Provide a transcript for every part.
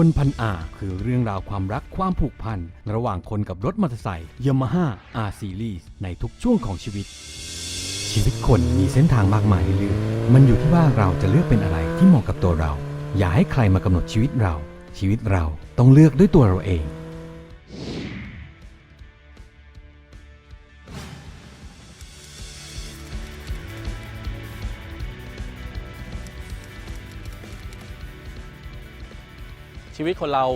คนพันอาคือเรื่องราวความรักความผูกพัน ระหว่างคนกับรถมอเตอร์ไซค์ยามาฮ่า R Series ในทุกช่วงของชีวิต ชีวิตคนมีเส้นทางมากมายให้เลือกมันอยู่ที่ว่าเราจะเลือกเป็นอะไรที่เหมาะกับตัวเรา อย่าให้ใครมากำหนดชีวิตเรา ชีวิตเราต้องเลือกด้วยตัวเราเอง ชีวิตคนเรา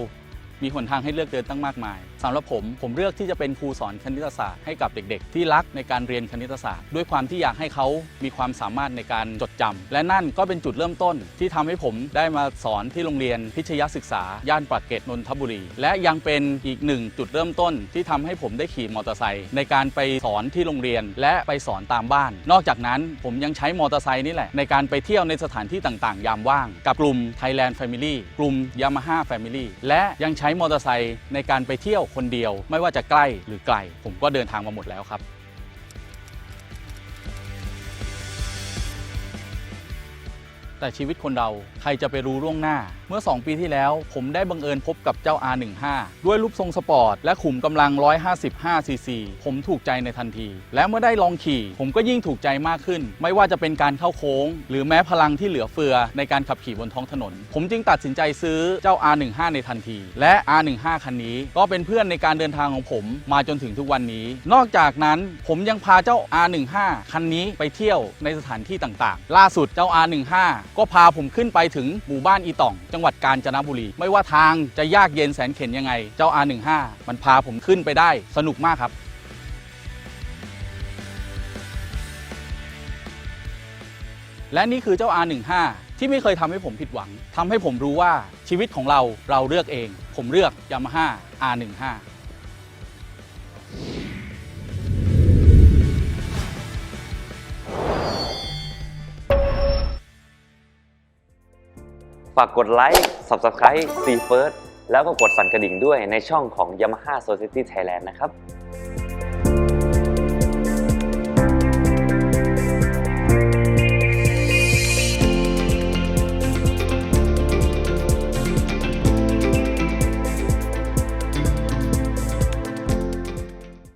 มีหนทางให้เลือกเดินตั้งมากมาย สำหรับผม ผมเลือกที่จะเป็นครูสอนคณิตศาสตร์ให้กับเด็ก ๆ ที่รักในการเรียนคณิตศาสตร์ ด้วยความที่อยากให้เขามีความสามารถในการจดจำและนั่นก็เป็นจุดเริ่มต้นที่ทำให้ผมได้มาสอนที่โรงเรียนพิชยศึกษา ย่านปากเกร็ดนนทบุรี และยังเป็นอีกหนึ่งจุดเริ่มต้นที่ทำให้ผมได้ขี่มอเตอร์ไซค์ในการไปสอนที่โรงเรียน และไปสอนตามบ้าน นอกจากนั้นผมยังใช้มอเตอร์ไซค์นี่แหละในการไปเที่ยวในสถานที่ต่างๆ ยามว่าง กับกลุ่ม Thailand Family กลุ่ม Yamaha Family และยังใช้มอเตอร์ไซค์ในการไปเที่ยวคนเดียว ไม่ว่าจะใกล้หรือไกล ผมก็เดินทางมาหมดแล้วครับ แต่ชีวิตคนเราใครจะไปรู้ล่วงหน้า เมื่อ 2 ปีที่แล้ว ผมได้บังเอิญพบกับเจ้า R15 ด้วยรูปทรงสปอร์ต และขุมกำลัง 155 ซีซี ผมถูกใจในทันที และเมื่อได้ลองขี่ ผมก็ยิ่งถูกใจมากขึ้น ไม่ว่าจะเป็นการเข้าโค้ง หรือแม้พลังที่เหลือเฟือในการขับขี่บนท้องถนน ผมจึงตัดสินใจซื้อเจ้า R15 ในทันที และ R15 คันนี้ก็เป็นเพื่อนในการเดินทางของผม มาจนถึงทุกวันนี้ นอกจากนั้นผมยังพาเจ้า R15 คันนี้ไปเที่ยวในสถานที่ต่างๆ ล่าสุดเจ้า R15 ก็พาผมขึ้นไปถึงหมู่บ้านอีต่อง จังหวัดกาญจนบุรี ไม่ว่าทางจะยากเย็นแสนเข็ญยังไง เจ้า R15 มันพาผมขึ้นไปได้สนุกมากครับ และนี่คือเจ้า R15 ที่ไม่เคยทำให้ผมผิดหวังทำให้ผมรู้ว่าชีวิตของเราเราเลือกเอง ผมเลือก Yamaha R15 ฝากกดไลค์ Subscribe C First แล้วก็กดสั่นกระดิ่งด้วยในช่องของ Yamaha Society Thailand นะครับ